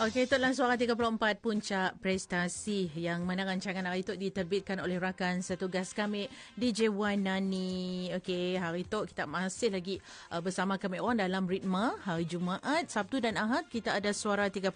Okey, itulah suara 34 puncak prestasi yang mana rancangan hari itu diterbitkan oleh rakan setugas kami DJ Wan Nani. Okey, hari itu kita masih lagi uh, bersama kami orang dalam ritma hari Jumaat, Sabtu dan Ahad kita ada suara 34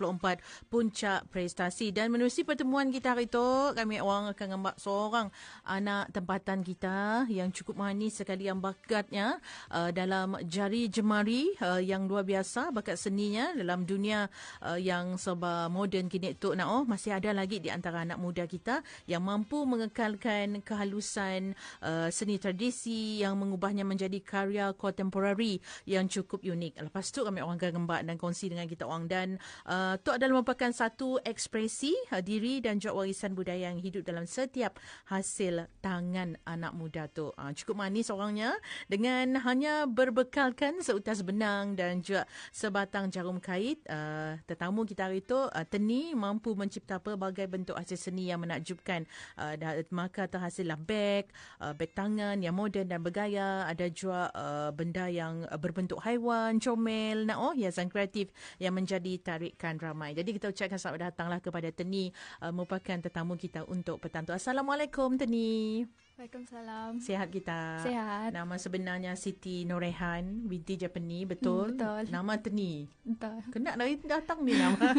puncak prestasi dan menerusi pertemuan kita hari itu kami orang akan ngambak seorang anak tempatan kita yang cukup manis sekali yang bakatnya uh, dalam jari jemari uh, yang luar biasa bakat seninya dalam dunia uh, yang serba moden kini tu nak oh masih ada lagi di antara anak muda kita yang mampu mengekalkan kehalusan uh, seni tradisi yang mengubahnya menjadi karya kontemporari yang cukup unik. Lepas tu kami orang gembak dan kongsi dengan kita orang dan uh, tu adalah merupakan satu ekspresi uh, diri dan juga warisan budaya yang hidup dalam setiap hasil tangan anak muda tu. Uh, cukup manis orangnya dengan hanya berbekalkan seutas benang dan juga sebatang jarum kait uh, tetamu kita hari itu uh, Teni mampu mencipta pelbagai bentuk hasil seni yang menakjubkan. Uh, maka terhasillah beg uh, beg tangan yang moden dan bergaya. Ada juga uh, benda yang uh, berbentuk haiwan comel nak oh hiasan kreatif yang menjadi tarikan ramai. Jadi kita ucapkan selamat datanglah kepada Teni uh, merupakan tetamu kita untuk petang tu Assalamualaikum Teni Waalaikumsalam. Sehat kita. Sehat. Nama sebenarnya Siti Norehan binti Japani, betul? Hmm, betul. Nama Teni. Betul. Kena dari datang ni nama.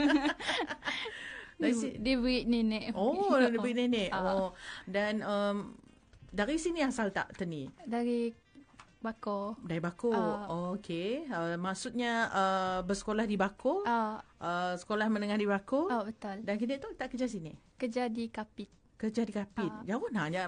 dari si- dia beri nenek. Oh, dari beri nenek. Ah. Oh. Dan um, dari sini asal tak Teni? Dari Bako. Dari Bako. Ah. oh, okey. Uh, maksudnya uh, bersekolah di Bako? Ah, Uh, sekolah menengah di Bako? oh betul. Dan kini tu tak kerja sini? Kerja di Kapit. Kerja di Kapit. Ah. Jauh nak ya.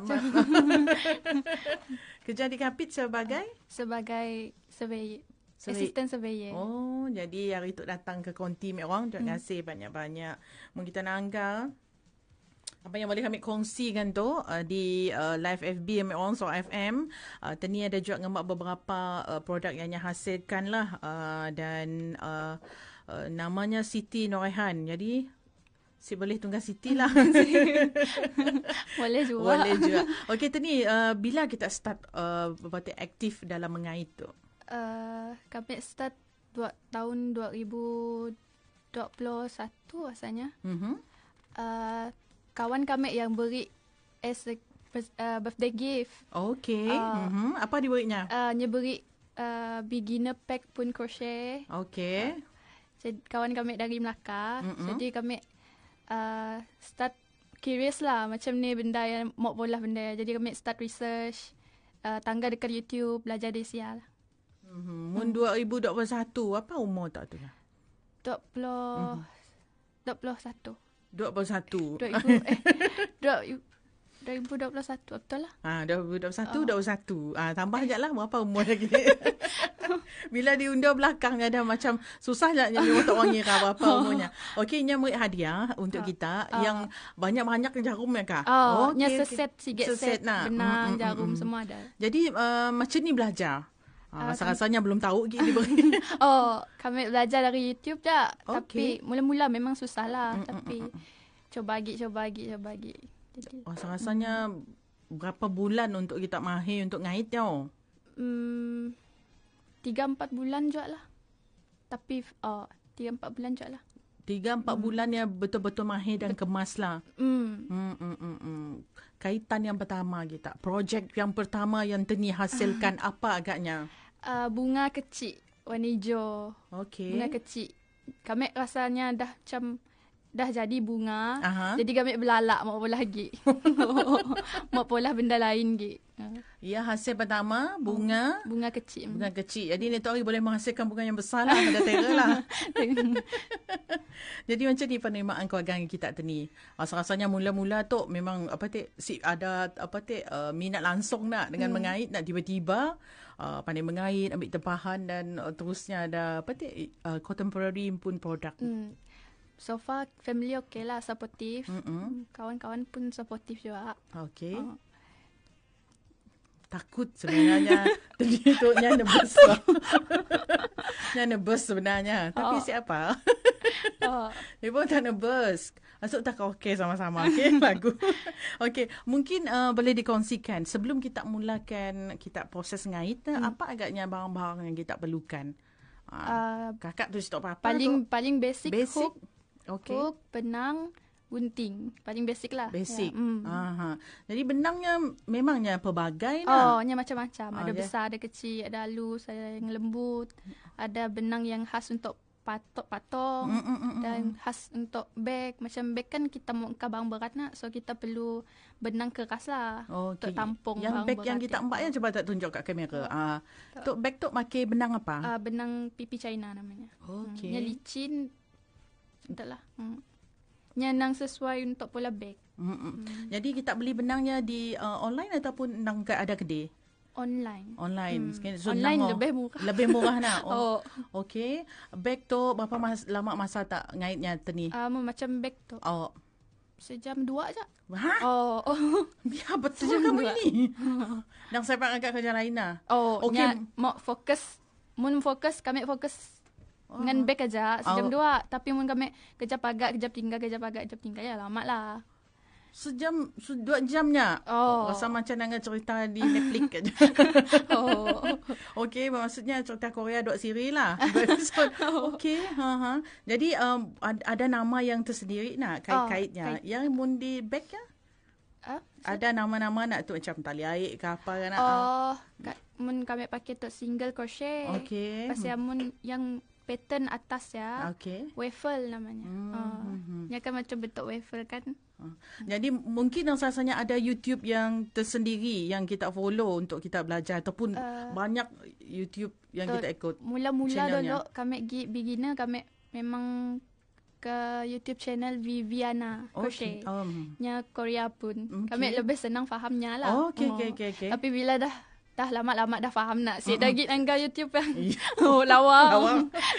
kerja di Kapit sebagai? Sebagai surveyor. Survey- Assistant surveyor. Oh, jadi hari tu datang ke konti mek orang. Terima kasih banyak-banyak. Mungkin kita nak angkat apa yang boleh kami kongsikan tu uh, di uh, live FB mek orang so FM. Uh, tadi ada juga ngembak beberapa uh, produk yang yang hasilkan lah uh, dan uh, uh, namanya Siti Norehan. Jadi si boleh tunggal Siti lah. Boleh juga. boleh juga. Okey Tani, uh, bila kita start uh, berbatik aktif dalam mengait tu? Uh, kami start dua, tahun 2021 rasanya. Mhm. Uh, kawan kami yang beri as a uh, birthday gift. Okey. Ah. Mhm. Apa diberinya? Uh, dia beri uh, beginner pack pun crochet. Okey. Jadi, kawan kami dari Melaka. Mm-mm. Jadi kami uh, start curious lah macam ni benda yang mau bola benda. Jadi kami start research. Uh, tangga dekat YouTube, belajar dari sial. Mhm. Mun 2021 apa umur tak tu? 20 21. 21. 2000 eh 2000 2021 betul lah. Ah 2021 Oh. 21. Ah tambah je lah berapa umur lagi. Bila diundur belakang ada macam susah je nyanyi untuk orang ngira berapa umurnya. Okey, nya beri hadiah untuk kita Ah. yang banyak-banyak jarum ya kah? Oh, nya okey. seset sikit Seset set, nak. benang, Mm, mm, jarum mm, mm. semua ada. Jadi uh, macam ni belajar. Ah, Ah, rasa-rasanya belum tahu lagi diberi. Oh, kami belajar dari YouTube tak. Okey. Tapi mula-mula memang susah lah. Mm, mm, Tapi coba lagi, coba lagi, coba lagi. Jadi, Rasa-rasanya berapa bulan untuk kita mahir untuk ngait tau. hmm, tiga empat bulan juga lah. Tapi, tiga empat bulan juga lah. Tiga empat bulan yang betul-betul mahir dan kemas lah. Hmm. Hmm, hmm, hmm, hmm. Kaitan yang pertama kita. Projek yang pertama yang Teni hasilkan apa agaknya? Uh, bunga kecil, warna hijau. Okey. Bunga kecil. Kami rasanya dah macam dah jadi bunga. Aha. Jadi kami belalak mau pola lagi. mau pola benda lain lagi. Uh, Ya, hasil pertama bunga. bunga kecil. Bunga kecil. Jadi ni tu hari boleh menghasilkan bunga yang besar lah. Ada terror lah. Jadi macam ni penerimaan keluarga kita Teni. Rasa-rasanya mula-mula tu memang apa tu si ada apa tu uh, minat langsung nak dengan hmm. mengait nak tiba-tiba uh, pandai mengait ambil tempahan dan uh, terusnya ada apa tu uh, contemporary pun produk. Hmm. So far family okay lah, supportive. Mm-mm. Kawan-kawan pun supportive juga. Okey. Oh. Takut sebenarnya. Tadi tu nya nervous. nya nervous sebenarnya. Tapi Oh. siapa? Oh, Dia pun tak nervous. Masuk tak okey sama-sama. Okey, lagu. Okey, mungkin uh, boleh dikongsikan sebelum kita mulakan kita proses ngait, hmm. apa agaknya barang-barang yang kita perlukan? Uh, uh, kakak tu stop apa? paling paling basic, basic hook, Okey. hook, benang, gunting. Paling basic lah. Basic. Ya. Mm. Aha. Jadi benangnya memangnya pelbagai lah. Oh, nya macam-macam. Ah, ada ya. besar, ada kecil, ada halus, ada yang lembut. Ada benang yang khas untuk patok-patong. Mm, mm, mm, mm. Dan khas untuk beg. Macam beg kan kita mau angkat barang berat nak. So, kita perlu benang keras lah. Okey. Untuk tampung Yang barang beg yang kita empat yang cuba tak tunjuk kat kamera. Ah, tok beg tu pakai benang apa? Uh, benang pipi China namanya. Okey. Hmm. Licin. Entahlah. Hmm. Yang nang sesuai untuk pola beg. Mm, mm. Jadi kita beli benangnya di uh, online ataupun nang ada kedai? Online. Online. Hmm. So, Online nang- lebih murah. Lebih murah nak. Oh. Okey. Beg tu berapa mas, lama masa tak ngaitnya tani? Uh, macam beg tu. Oh. Sejam dua je. Ha? Oh. oh. Biar betul Sejam kamu dua. ini. Nang saya agak kerja lain lah. Oh, Okey. mau fokus. Mun fokus, kami fokus Oh. dengan beg aja sejam Oh. dua. Tapi mun kami kejap agak, kejap tinggal, kejap agak, kejap tinggal ya lama lah. Sejam, su- dua jamnya. Oh. Rasa macam nak cerita di Netflix aja. Oh. Okey, maksudnya cerita Korea dua siri lah. Episod. Okey, ha ha. Jadi um, ad- ada nama yang tersendiri nak kait-kaitnya. kait. Yang mun di bag ya? Ah? Ada nama-nama nak tu macam tali air ke apa kan? Oh, ka- mun kami pakai tu single crochet. Okey. Pasal mun yang pattern atas ya. Okey. Waffle namanya. Hmm, Oh. hmm, hmm. Dia kan macam bentuk waffle kan. Ha. Jadi mungkin yang rasanya ada YouTube yang tersendiri yang kita follow untuk kita belajar ataupun Uh, banyak YouTube yang betul. kita ikut. Mula-mula dulu kami gi beginner kami memang ke YouTube channel Viviana Crochet. Okey. Um. Nya Korea pun. Okey. Kami lebih senang fahamnya lah. Oh, okey, Oh. okey, okey, okey. Tapi bila dah dah lama-lama dah faham nak. Saya dah git anggar YouTube yang Ya. oh lawa. Lawa.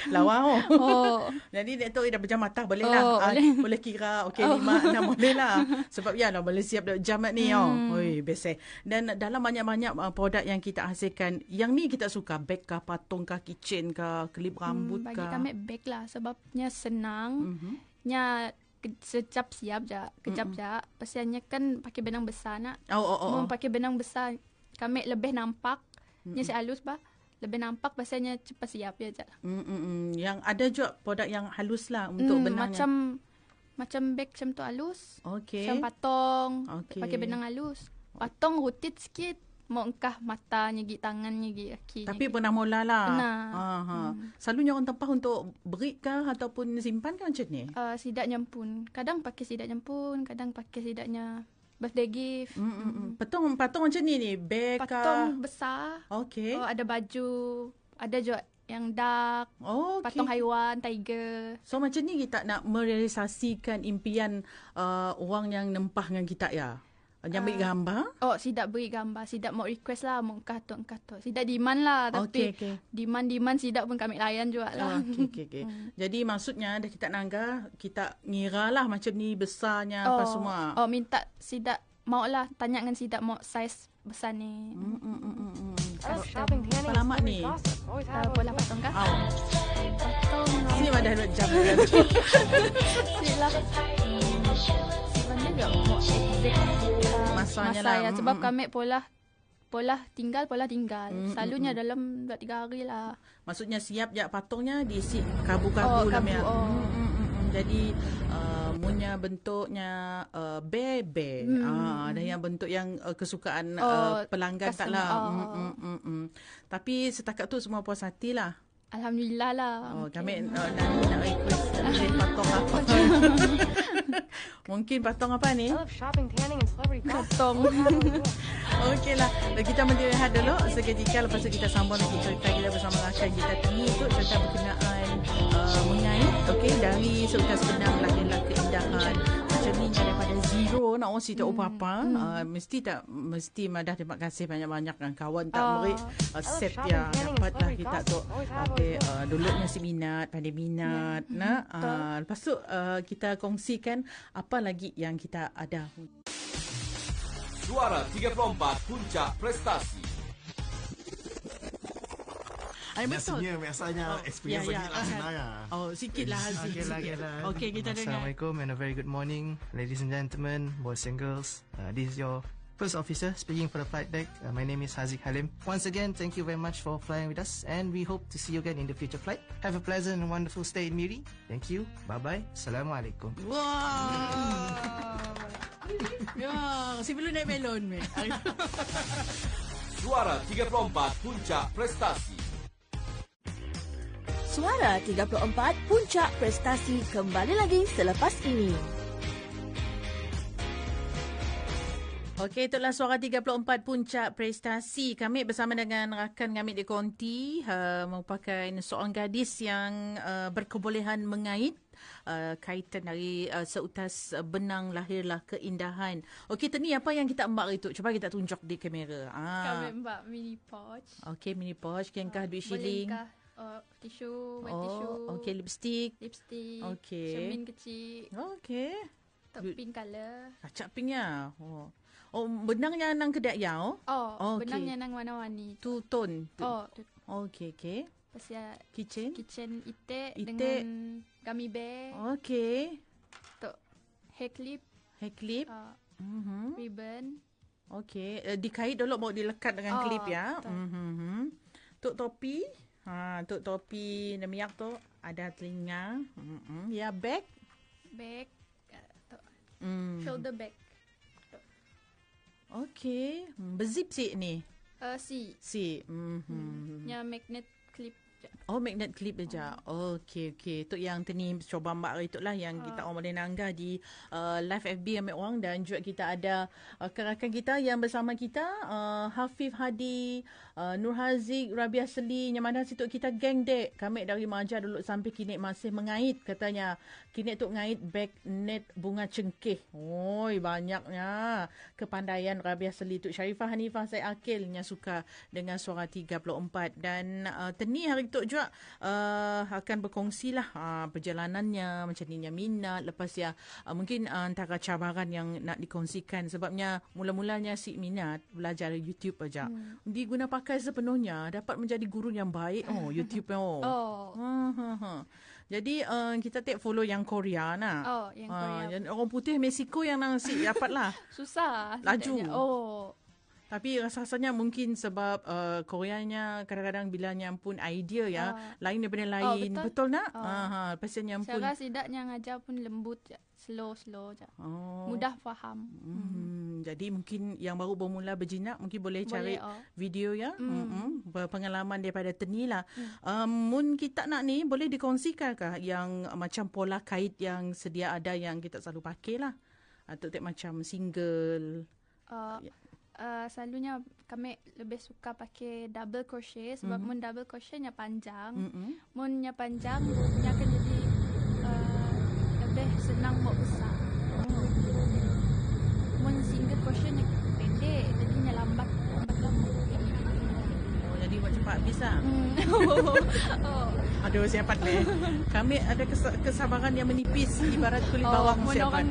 Lawa oh. Oh. Jadi dia tu dah berjam mata boleh Oh, lah. Ah, boleh. boleh kira okey lima enam boleh lah. Sebab ya lah boleh siap dah jam ni oh. Hmm. Oi best eh. Dan dalam banyak-banyak uh, produk yang kita hasilkan, yang ni kita suka beg ke patung ke kitchen ke klip rambut Hmm, ke. bagi kami bag lah sebabnya senang. Mhm. Nya secap siap je, kejap je. Pasalnya kan pakai benang besar nak. Oh oh oh. oh. Pakai benang besar, kami lebih nampak. Nya si halus bah. Lebih nampak pasalnya cepat siap ya je. Mm, mm, mm. Yang ada juga produk yang halus lah untuk Hmm, benangnya. macam macam bag macam tu halus. Okey. Macam patong. Okey. Pakai benang halus. Patong rutit sikit. Mau engkah mata nyegi tangan nyegi kaki. Tapi pernah mula lah. Pernah. Ah, ha. Selalunya orang tempah untuk break ke ataupun simpan ke macam ni? uh, sidak nyampun. Kadang pakai sidak nyampun, kadang pakai sidaknya birthday gift. Mm, mm, mm. Patung, patung macam ni ni? Beg ke? Patong besar. Okey. Oh, ada baju. Ada juga yang dark. Oh, Patong okay. haiwan, tiger. So macam ni kita nak merealisasikan impian uh, orang yang nempah dengan kita ya. Yang ambil gambar. Oh, sidak beri gambar. Sidak mau request lah. Mau tu. Sidak demand lah. Tapi Okey, okey. demand-demand sidak pun kami layan juga Oh, lah. okay, okay, okay. Jadi maksudnya dah kita nangga, kita ngira lah macam ni besarnya apa semua. Oh, minta sidak. Mau lah. Tanya dengan sidak mau size besar ni. Berapa and lama celebrity ni? have. pola patong kah? Oh, sini ada jam kan. Sila. Exact uh, Masanya masa lah. ya. Mm, Sebab mm. kami pola pola tinggal, pola tinggal. Mm, Selalunya dalam 2-3 hari lah. Maksudnya siap je patungnya diisi kabu-kabu Oh, lah kabu, ya. oh. Mm, mm, mm, mm. Jadi uh, munya bentuknya uh, bebe. Hmm. Ah, ada yang bentuk yang uh, kesukaan Oh, uh, pelanggan tak customer. lah. Oh. Mm, mm, mm, mm. Tapi setakat tu semua puas hati lah. Alhamdulillah lah. Oh, Okey. kami uh, nak, nak request patong apa. Mungkin patong apa ni? Shopping, tanning. Potong. Okeylah. Kita mendirhat dulu seketika lepas tu kita sambung lagi cerita kita bersama rakan kita Tini itu cerita berkenaan uh, mengait okey dari seutas benang lahirlah keindahan macam ni daripada zero nak orang cerita hmm. uh, mesti tak mesti madah terima kasih banyak-banyak dengan kawan tak Ah. beri uh, set dia dapatlah kita tu. okay, uh, dulunya si minat pandai minat nah uh, lepas tu uh, kita kongsikan apa lagi yang kita ada. Suara 34 Puncak Prestasi Ay, betul. Biasanya, biasanya Oh, experience ya, ya. lagi lah sebenarnya. Oh, sikit lah Haziq. Okay lah, okay lah. Okey, kita dengar. Assalamualaikum and a very good morning, ladies and gentlemen, boys and girls. Uh, this is your First officer speaking for the flight deck. Uh, my name is Haziq Halim. Once again, thank you very much for flying with us, and we hope to see you again in the future flight. Have a pleasant and wonderful stay in Miri. Thank you. Bye bye. Assalamualaikum. Wah. ya, sebelum naik melon, meh. Suara 34 Puncak Prestasi. Suara 34 Puncak Prestasi kembali lagi selepas ini. Okey, itulah suara 34 puncak prestasi. Kami bersama dengan rakan kami di Konti uh, merupakan seorang gadis yang uh, berkebolehan mengait uh, kaitan dari uh, seutas uh, benang lahirlah keindahan. Okey, tadi apa yang kita embak itu? Cuba kita tunjuk di kamera. Kami Ah. mbak mini pouch. Okey, mini pouch, kengkah duit shilling. Bolehkah uh, tisu, wet Oh, tisu. okey, lipstick. Lipstick. Okey. Cermin kecil. Okey. Top pink colour. Kacak pinknya. Oh. Oh, benangnya nang kedai ya? Oh? Oh, Okey. benangnya nang warna-warni. Tu tone. Tu. Oh, tu. Okey, okey. Pasal Kitchen. kitchen itik, Itik. dengan gummy bear. Okey. Tu hair clip, Hair clip. uh, Mhm. ribbon. Okey, uh, dikait dulu mau dilekat dengan Oh, klip ya. Mhm. Tok topi. Ha, tok topi nemiak tu ada telinga. Mhm. Ya bag. Bag. Uh, tu, Hmm. shoulder bag. Okey, Hmm, berzip si ni. Uh, si. Si. Mhm. Nya magnet. Oh, magnet clip saja. Oh. Okey, okey. Tu yang teni cuba mbak hari lah yang kita orang boleh nanggah di uh, live FB ambil orang dan juga kita ada uh, rakan kita yang bersama kita uh, Hafiz Hadi, uh, Nur Haziq, Rabia Seli, yang mana situ kita geng dek. Kami dari Maja dulu sampai kini masih mengait katanya. Kini tu ngait bag net bunga cengkeh. Oi, banyaknya kepandaian Rabia Seli tu. Syarifah Hanifah saya akilnya suka dengan suara 34 dan uh, teni hari tu juga uh, akan berkongsi lah uh, perjalanannya macam ni minat lepas ya uh, mungkin uh, antara cabaran yang nak dikongsikan sebabnya mula-mulanya si minat belajar YouTube aja hmm. diguna pakai sepenuhnya dapat menjadi guru yang baik oh YouTube oh. Oh. Ha, ha, ha. Jadi uh, kita take follow yang Korea nah. Oh, yang Ah, Korea. yang orang putih Mexico yang nang si dapat lah. Susah. Laju. Oh. Tapi rasa-rasanya mungkin sebab uh, Koreanya kadang-kadang bilanya pun idea ya, Ah. lain daripada Oh, lain. betul. betul nak? Oh. Ha ha, pasal yang pun Cara sidaknya ngajar pun lembut je. Slow-slow je. oh. Mudah faham. Hmm. Jadi mungkin yang baru bermula berjinak mungkin boleh cari oh. video ya. Hmm. Pengalaman daripada Teni lah. Hmm. Um, mun kita nak ni boleh dikongsikan kah yang macam pola kait yang sedia ada yang kita selalu pakai lah. Atau tak macam single. Uh, Ya. Uh, selalunya kami lebih suka pakai double crochet sebab Mhm. mun double crochetnya panjang. Mm-mm. Munnya panjang, dia akan jadi uh, lebih senang buat besar. Mun single crochetnya pendek, jadinya lambat, lambat lambat. Oh, jadi buat cepat habis lah. Hmm. oh. Aduh, siapa ni? Kami ada kes- kesabaran yang menipis ibarat kulit oh, bawang mun siapa. orang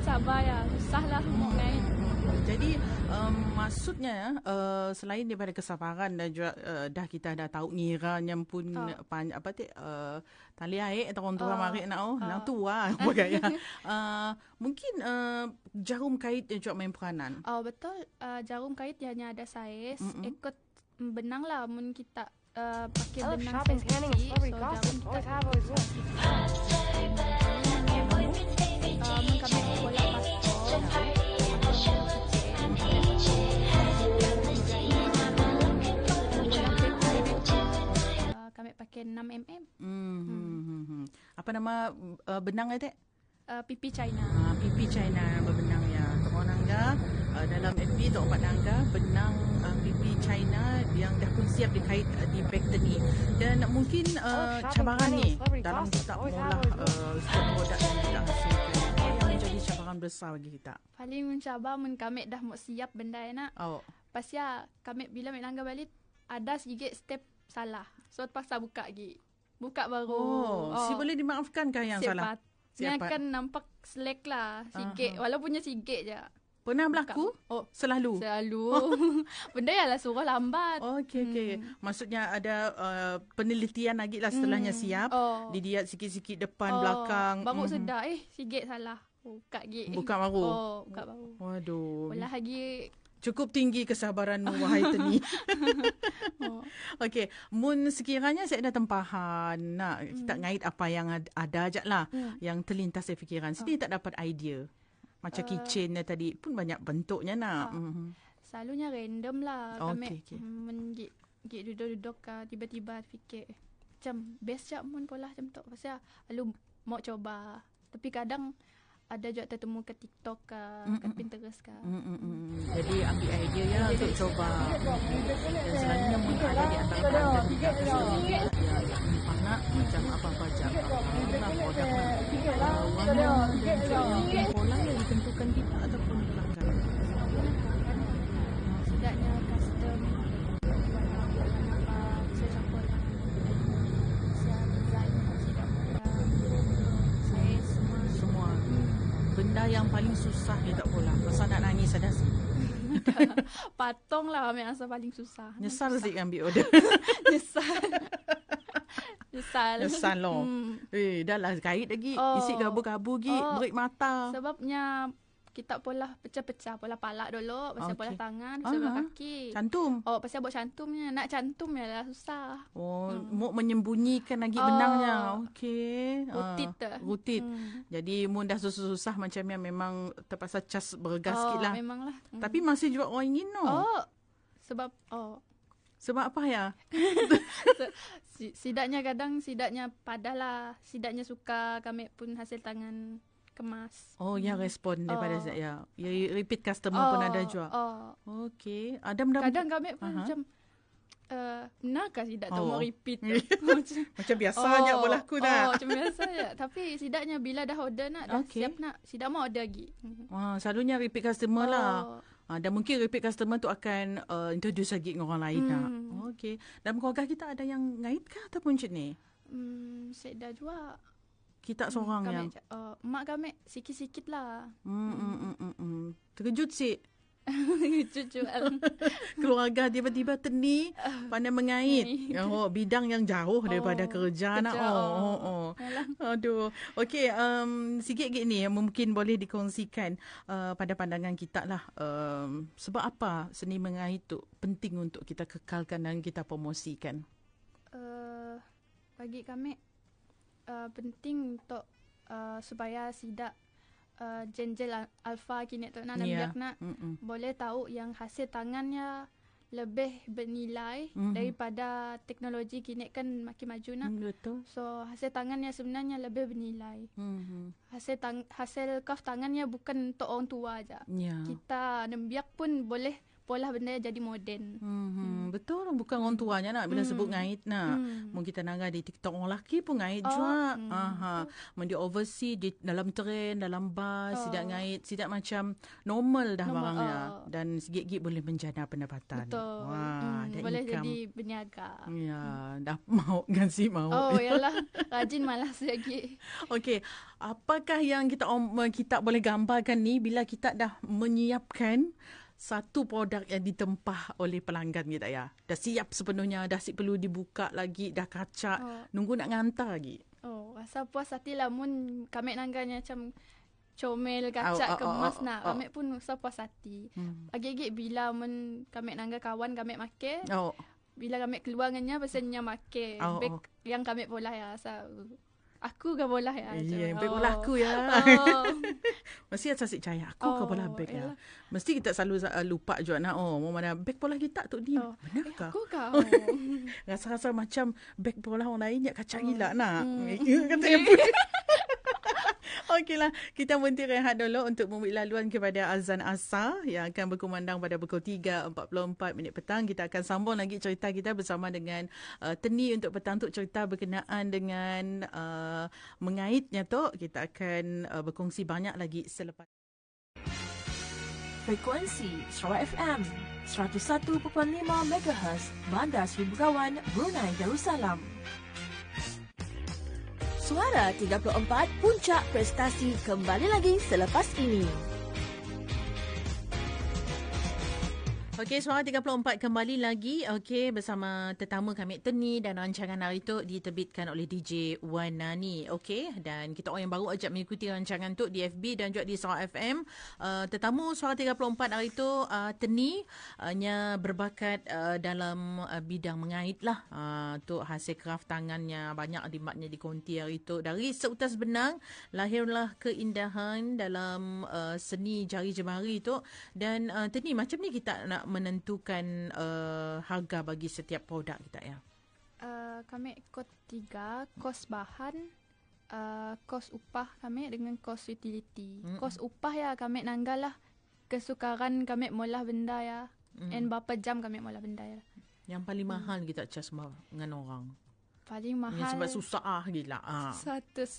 sabar ya, susah lah mau ngait. Jadi um, maksudnya uh, selain daripada kesabaran dan juga uh, dah kita dah tahu ngiranya pun Ah. pan, apa tu uh, tali air atau orang tua Ah. mari nak oh nang tua apa gaya. uh, mungkin uh, jarum kait juga main peranan. Oh betul, uh, jarum kait dia hanya ada saiz, Mm-mm. ikut benang lah mun kita uh, pakai benang saiz and kecil, celebrity so gossip. jarum kita uh, mun kami bola paspor, uh, kami pakai 6 mm Hmm. hmm. hmm, hmm. Apa nama uh, benang itu? uh, pipi China. Uh, pipi China berbenang ya. Tok orang nangga uh, dalam FB tok empat nangga benang uh, pipi China yang dah pun siap dikait uh, di beg teni. Dan mungkin uh, shopping, cabaran ni dalam always will. uh, setiap produk yang kita hasilkan. Cabaran besar bagi kita? Paling mencabar mun kami dah mau siap benda yang nak. Oh. Pas ya kami bila mek langgar balik ada sedikit step salah. So terpaksa buka lagi. Buka baru. Oh, si boleh dimaafkankah yang salah? Dia Siapa? akan nampak slack lah sikit. Aha. Walaupunnya sikit je. Pernah berlaku? Oh, selalu. Selalu. Benda yang lah suruh lambat. Oh, okey okey. Maksudnya ada uh, penelitian lagi lah setelahnya Hmm. siap. Oh. Dilihat sikit-sikit depan Oh, belakang. Baru Mhm. sedar eh sikit salah. Buka gig. Buka baru? Oh, buka baru. Waduh. Bola lagi. Cukup tinggi kesabaranmu wahai Teni. Oh. Okey, mun sekiranya saya ada tempahan nak kita ngait apa yang ad- ada aja lah Hmm. yang terlintas saya fikiran. Sendiri tak dapat idea. Macam Uh, kitchen ni tadi pun banyak bentuknya nak. ah. Mhm. Selalunya random lah. Oh, Kami okey, okey. mm, men gig, gig duduk-duduk ka, tiba-tiba fikir. Macam best jap mun pola macam tu. Pasal lalu mau coba. Tapi kadang ada juga tertemu ke TikTok ke, ke. Pinterest ke. Mm, mm, mm. Jadi ambil idea ya untuk coba. Dan selalunya mun ada di antara pelanggan kita ya, yang nak macam apa-apa aja. Lah produk lah. Uh, warna dan juga pola yang ditentukan kita ataupun pelanggan. Setidaknya custom warna-warna apa saya campur saya design tidak saya semua Semua benda yang paling susah ni tak pola. Pasal nak nangis ada sih. patung lah kami rasa paling susah. Nyesal sih ambil order. Nyesal. Nyesal. Nyesal loh. Hmm. Eh, dah lah kait lagi. Oh. Isi gabu-gabu lagi. Oh. Break mata. Sebabnya kita pola pecah-pecah. Pola palak dulu. Pasal Okey. pola tangan. Pasal pola Aha. kaki. Cantum. Oh, pasal buat cantumnya. Nak cantum ya lah susah. Oh, Hmm. mau menyembunyikan lagi Oh. benangnya. Okey. Rutit Ah, tu. Rutit. Hmm. Jadi mu dah susah-susah macam yang memang terpaksa cas bergas oh, sikit lah. memanglah. Hmm. Tapi masih juga orang ingin no. Oh. Sebab, oh. Sebab apa ya? Si- Sidaknya kadang sidaknya padahlah sidaknya suka kami pun hasil tangan kemas. Oh, ya respon daripada Oh. saya. Ya repeat customer pun ada juga. Oh. Okey. Ada benda Kadang kami pun Aha. macam uh, benarkah sidak tu Oh. mau repeat macam macam biasanya oh, berlaku Oh, dah. macam biasa je. Tapi sidaknya bila dah order nak dah Okey. siap nak sidak mau order lagi. Hmm. Wah, selalunya repeat customer lah. Oh. Ha, dan mungkin repeat customer tu akan uh, introduce lagi dengan orang lain nak. Hmm. Okey. Dalam keluarga kita ada yang ngait ke ataupun macam ni? Hmm, saya dah juga. Kita seorang yang uh, mak kami sikit-sikit lah. hmm, hmm, hmm, hmm, hmm. terkejut sih. Jual. Keluarga tiba-tiba teni pandai mengait. Mengait. Oh, bidang yang jauh daripada Oh, kerja, nak. kerja, Oh, oh. oh, oh. Aduh. Okey, um, sikit-sikit ni yang mungkin boleh dikongsikan uh, pada pandangan kita lah. Um, sebab apa seni mengait tu penting untuk kita kekalkan dan kita promosikan? uh, bagi kami uh, penting untuk uh, supaya sidak uh, jenjel al- alfa kini tu nak Ya. yeah. nak Mm-mm. boleh tahu yang hasil tangannya lebih bernilai Mhm. daripada teknologi kini kan makin maju nak. Hmm, betul. So hasil tangannya sebenarnya lebih bernilai. Hmm. Hasil tang hasil kaf tangannya bukan untuk orang tua aja. Ya. Kita nembiak pun boleh pola benda jadi moden. Hmm, betul bukan orang tuanya nak bila Hmm. sebut ngait nak. Hmm. Mungkin kita nangga di TikTok orang lelaki pun ngait Oh, juga. hmm, Aha. Mun di overseas di dalam tren, dalam bas, Oh. sidak ngait, sidak macam normal dah Normal, barangnya oh. dan sikit-sikit boleh menjana pendapatan. Betul. Wah, Hmm, ada boleh income. jadi berniaga. Ya, dah mau gansi mau. Oh, yalah. Rajin malas lagi. Okey, apakah yang kita kita boleh gambarkan ni bila kita dah menyiapkan satu produk yang ditempah oleh pelanggan kita ya. Dah siap sepenuhnya, dah si perlu dibuka lagi, dah kacak, Oh. nunggu nak ngantar lagi. Oh, rasa puas hati lah mun kami nangganya macam comel Oh, kacak oh, kemas oh, nak. oh. Kami pun rasa puas hati. Hmm. Agak-agak bila mun kami nangga kawan kami make, Oh, bila kami keluar dengan pesannya make. Oh, oh. yang kami pola ya. Rasa, aku ke pola ya. iya, Macam, beg oh. bola aku ya. Oh. Mesti ada sik cahaya aku ke Oh, bola beg ya. Mesti kita selalu uh, lupa juga nak oh mau mana beg bola kita tu ni. Oh. Benar Eh, ke? aku ke? Oh. Rasa-rasa macam beg bola orang lain jak kacak gila nak. Hmm. Kata yang pun. Okeylah, kita berhenti rehat dulu untuk memberi laluan kepada azan asar yang akan berkumandang pada pukul 3.44 minit petang. Kita akan sambung lagi cerita kita bersama dengan uh, Teni untuk petang untuk cerita berkenaan dengan uh, mengaitnya tu. Kita akan uh, berkongsi banyak lagi selepas Frekuensi Sarawak FM 101.5 MHz Bandar Seribu Kawan, Brunei Darussalam. Suara 34 Puncak Prestasi kembali lagi selepas ini. Okey, Suara 34 kembali lagi. Okey, bersama tetamu kami Teni dan rancangan hari itu diterbitkan oleh DJ Wan Nani. Okey, dan kita orang yang baru ajak mengikuti rancangan tu di FB dan juga di Suara FM. Uh, tetamu Suara 34 hari itu uh, Teni uh, nya berbakat uh, dalam uh, bidang mengait lah. Uh, hasil kraft tangannya banyak dimaknya di konti hari itu. Dari seutas benang lahirlah keindahan dalam uh, seni jari jemari itu dan uh, Teni macam ni kita nak menentukan uh, harga bagi setiap produk kita ya. Uh, kami ikut tiga, kos bahan, uh, kos upah kami dengan kos utility. Mm-mm. Kos upah ya kami nanggal lah kesukaran kami molah benda ya. Mm. And berapa jam kami molah benda ya. Yang paling mahal kita sama dengan orang. Paling Yang mahal sebab susah ah gila. Ah. 150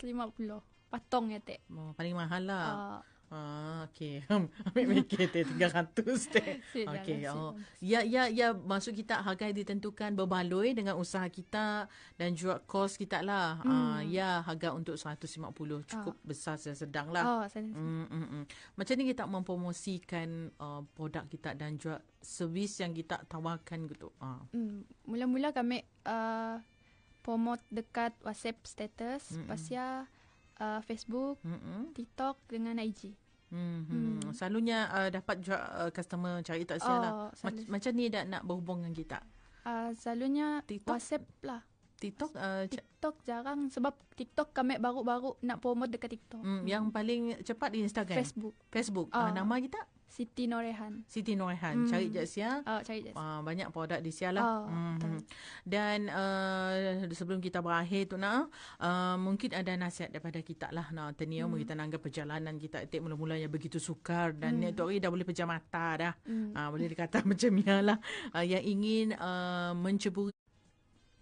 patong ya tek. Oh, paling mahal lah. Uh, Ah, okey. Ambil fikir teh 300 teh. Okey. Oh. Ya ya ya maksud kita harga ditentukan berbaloi dengan usaha kita dan juga kos kita lah. Ah, ya harga untuk 150 cukup besar dan sedang lah. oh, saya Mm, mm, mm. Macam ni kita mempromosikan uh, produk kita dan juga servis yang kita tawarkan gitu. Ah. Hmm, mula-mula kami uh, promote dekat WhatsApp status, mm pasal uh, Facebook, Mm-mm. TikTok dengan IG. Mm-hmm. Selalunya uh, dapat juga uh, customer cari tak sial lah. Oh, Mac- selalu. macam ni dah nak berhubung dengan kita. Uh, selalunya TikTok? WhatsApp lah. TikTok uh, TikTok jarang sebab TikTok kami baru-baru nak promote dekat TikTok. mm, yang paling cepat di Instagram. Facebook. Facebook. Uh, Ah. nama kita Siti Norehan. Siti Nurhan. Mm. Cari je sia. Oh, cari je. Uh, banyak produk di sia lah. Oh, Mhm. betul. Dan uh, sebelum kita berakhir tu nak uh, mungkin ada nasihat daripada kita lah nak Tania hmm. kita nanggap perjalanan kita etik mula-mula yang begitu sukar dan hmm. tu hari dah boleh pejam mata dah. Hmm. Uh, boleh dikata macam ni lah uh, yang ingin uh, menceburi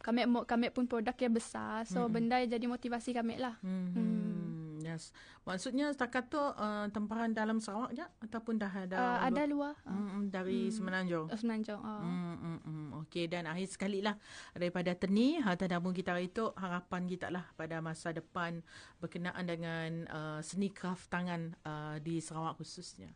Kami kami pun produk yang besar. So Mm-mm. benda yang jadi motivasi kami lah. Hmm. Yes. Maksudnya setakat tu uh, tempahan dalam Sarawak je ataupun dah ada Uh, ada luar. Hmm, dari Semenanjung. Semenanjung. Oh. Hmm, hmm, hmm. Okey dan akhir sekali lah daripada Teni ha, tetamu kita hari itu harapan kita lah pada masa depan berkenaan dengan uh, seni kraft tangan uh, di Sarawak khususnya.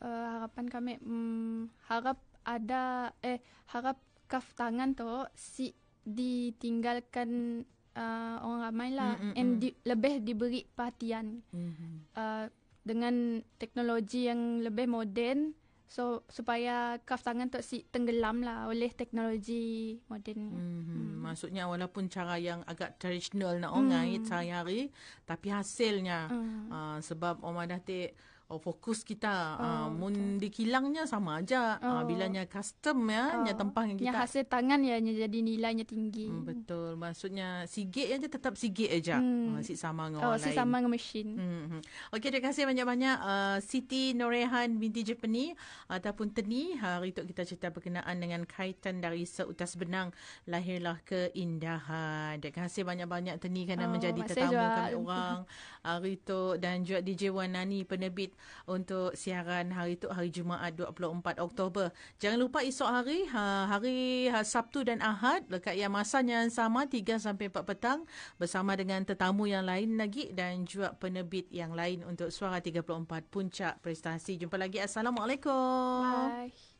uh, harapan kami um, harap ada eh harap kaf tangan tu si ditinggalkan uh, orang ramai lah Mm, mm, and mm. di, lebih diberi perhatian Mm-hmm. uh, dengan teknologi yang lebih moden so supaya kaf tangan tu si tenggelam lah oleh teknologi moden ni. Mm-hmm. Maksudnya walaupun cara yang agak tradisional nak orang Hmm. ngait sehari-hari tapi hasilnya Hmm. uh, sebab orang dah tik oh, fokus kita uh, Oh, mun dikilangnya sama aja uh, Oh. bilanya custom ya nya tempah yang Yang kita hasil tangan ya nya jadi nilainya tinggi. Hmm, betul. Maksudnya sigit aja tetap sigit aja. Hmm. Hmm. Uh, si sama dengan Oh, orang si lain. sama dengan mesin. Hmm. Okey, terima kasih banyak-banyak uh, Siti Norehan binti Jepeni ataupun Teni. Hari itu kita cerita berkenaan dengan kaitan dari seutas benang lahirlah keindahan. Terima kasih banyak-banyak Teni kerana Oh, menjadi tetamu juga. kami orang hari itu dan juga DJ Wanani penerbit untuk siaran hari itu hari Jumaat 24 Oktober. Jangan lupa esok hari ha, hari ha, Sabtu dan Ahad dekat yang masanya yang sama 3 sampai 4 petang bersama dengan tetamu yang lain lagi dan juga penerbit yang lain untuk Suara 34 Puncak Prestasi. Jumpa lagi. Assalamualaikum. Bye.